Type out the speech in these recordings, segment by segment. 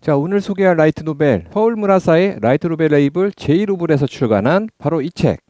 자, 오늘 소개할 라이트 노벨 서울 문화사의 라이트 노벨 레이블 제1호블에서 출간한 바로 이 책.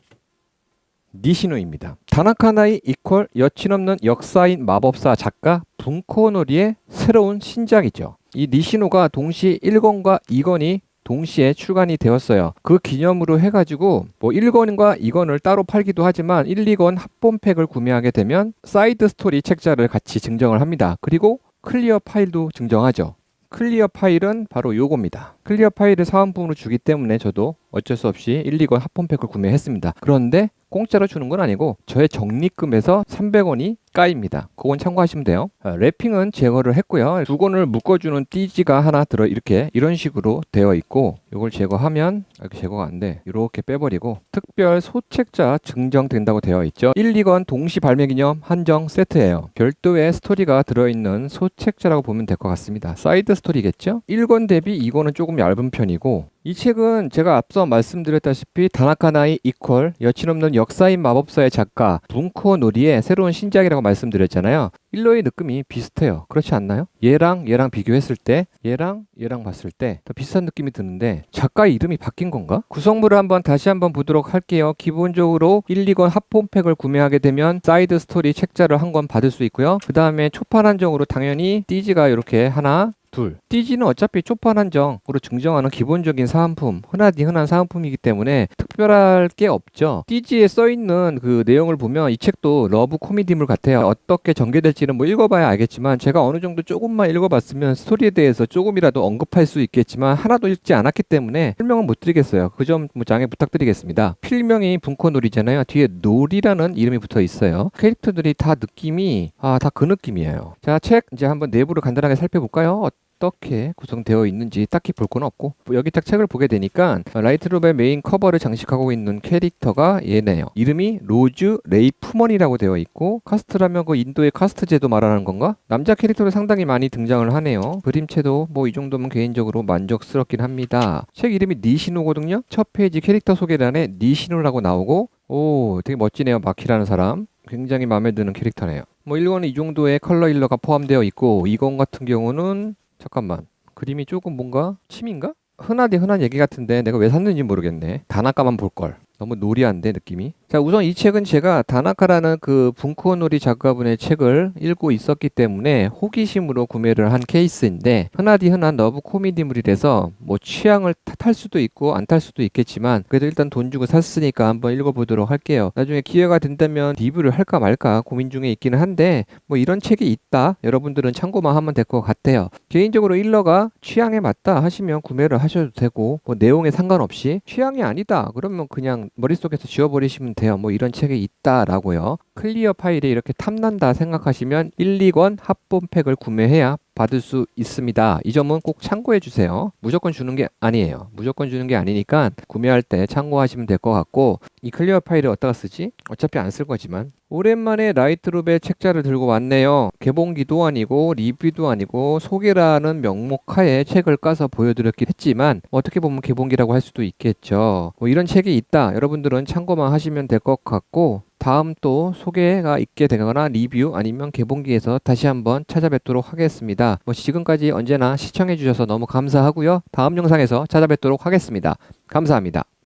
니시노입니다. 다나카나이 이퀄 여친 없는 역사인 마법사 작가 분코노리의 새로운 신작이죠. 이 니시노가 동시 1권과 2권이 동시에 출간이 되었어요. 그 기념으로 해가지고 뭐 1권과 2권을 따로 팔기도 하지만 1, 2권 합본팩을 구매하게 되면 사이드 스토리 책자를 같이 증정을 합니다. 그리고 클리어 파일도 증정하죠. 클리어 파일은 바로 요겁니다. 클리어 파일을 사은품으로 주기 때문에 저도 어쩔 수 없이 1, 2권 합본팩을 구매했습니다. 그런데 공짜로 주는 건 아니고 저의 적립금에서 300원이 까입니다. 그건 참고하시면 돼요. 아, 랩핑은 제거를 했고요. 두 권을 묶어주는 띠지가 하나 들어 이렇게 이런 식으로 되어 있고 이걸 제거하면 이렇게 제거가 안 돼. 이렇게 빼버리고 특별 소책자 증정된다고 되어 있죠. 1, 2권 동시 발매 기념 한정 세트예요. 별도의 스토리가 들어있는 소책자라고 보면 될 것 같습니다. 사이드 스토리겠죠? 1권 대비 2권은 조금 얇은 편이고 이 책은 제가 앞서 말씀드렸다시피 다나카나이 이퀄 여친 없는 역사인 마법사의 작가 분코 노리의 새로운 신작이라고 말씀드렸잖아요. 일로의 느낌이 비슷해요. 그렇지 않나요? 얘랑 얘랑 비교했을 때 얘랑 얘랑 봤을 때 더 비슷한 느낌이 드는데 작가 이름이 바뀐 건가? 구성물을 한번 다시 한번 보도록 할게요. 기본적으로 1, 2권 합본팩을 구매하게 되면 사이드 스토리 책자를 한 권 받을 수 있고요. 그 다음에 초판 한정으로 당연히 띠지가 이렇게 하나 둘. 띠지는 어차피 초판 한정으로 증정하는 기본적인 사은품, 흔하디 흔한 사은품이기 때문에 특별할 게 없죠. 띠지에 써 있는 그 내용을 보면 이 책도 러브 코미디물 같아요. 어떻게 전개될지는 뭐 읽어봐야 알겠지만 제가 어느 정도 조금만 읽어봤으면 스토리에 대해서 조금이라도 언급할 수 있겠지만 하나도 읽지 않았기 때문에 설명은 못 드리겠어요. 그 점 장애 부탁드리겠습니다. 필명이 분코놀이잖아요. 뒤에 놀이라는 이름이 붙어 있어요. 캐릭터들이 다 느낌이 아 다 그 느낌이에요. 자 책 이제 한번 내부를 간단하게 살펴볼까요? 어떻게 구성되어 있는지 딱히 볼 건 없고 뭐 여기 딱 책을 보게 되니까 라이트로벨 메인 커버를 장식하고 있는 캐릭터가 얘네요. 이름이 로즈 레이프먼이라고 되어 있고 카스트라면 그 인도의 카스트 제도 말하는 건가? 남자 캐릭터로 상당히 많이 등장을 하네요. 그림체도 뭐 이 정도면 개인적으로 만족스럽긴 합니다. 책 이름이 니시노거든요. 첫 페이지 캐릭터 소개란에 니시노라고 나오고 오 되게 멋지네요. 마키라는 사람. 굉장히 마음에 드는 캐릭터네요. 뭐 1권은 이 정도의 컬러 일러가 포함되어 있고 2권 같은 경우는 잠깐만. 그림이 조금 뭔가 침인가? 흔하디 흔한 얘기 같은데 내가 왜 샀는지 모르겠네. 다나카만 볼 걸. 너무 노리한데 느낌이 자 우선 이 책은 제가 다나카라는 그 분코노리 작가분의 책을 읽고 있었기 때문에 호기심으로 구매를 한 케이스인데 흔하디 흔한 러브 코미디물이라서 뭐 취향을 탓할 수도 있고 안 탈 수도 있겠지만 그래도 일단 돈 주고 샀으니까 한번 읽어보도록 할게요. 나중에 기회가 된다면 리뷰를 할까 말까 고민 중에 있기는 한데 뭐 이런 책이 있다. 여러분들은 참고만 하면 될 것 같아요. 개인적으로 일러가 취향에 맞다 하시면 구매를 하셔도 되고 뭐 내용에 상관없이 취향이 아니다 그러면 그냥 머릿속에서 지워버리시면 돼요. 뭐 이런 책이 있다라고요. 클리어 파일이 이렇게 탐난다 생각하시면 1, 2권 합본팩을 구매해야 받을 수 있습니다. 이 점은 꼭 참고해 주세요. 무조건 주는 게 아니에요. 무조건 주는 게 아니니까 구매할 때 참고하시면 될 것 같고 이 클리어 파일을 어디다가 쓰지? 어차피 안 쓸 거지만 오랜만에 라이트룹의 책자를 들고 왔네요. 개봉기도 아니고 리뷰도 아니고 소개라는 명목하에 책을 까서 보여드렸긴 했지만 어떻게 보면 개봉기라고 할 수도 있겠죠. 뭐 이런 책이 있다. 여러분들은 참고만 하시면 될 것 같고 다음 또 소개가 있게 되거나 리뷰 아니면 개봉기에서 다시 한번 찾아뵙도록 하겠습니다. 뭐 지금까지 언제나 시청해 주셔서 너무 감사하고요. 다음 영상에서 찾아뵙도록 하겠습니다. 감사합니다.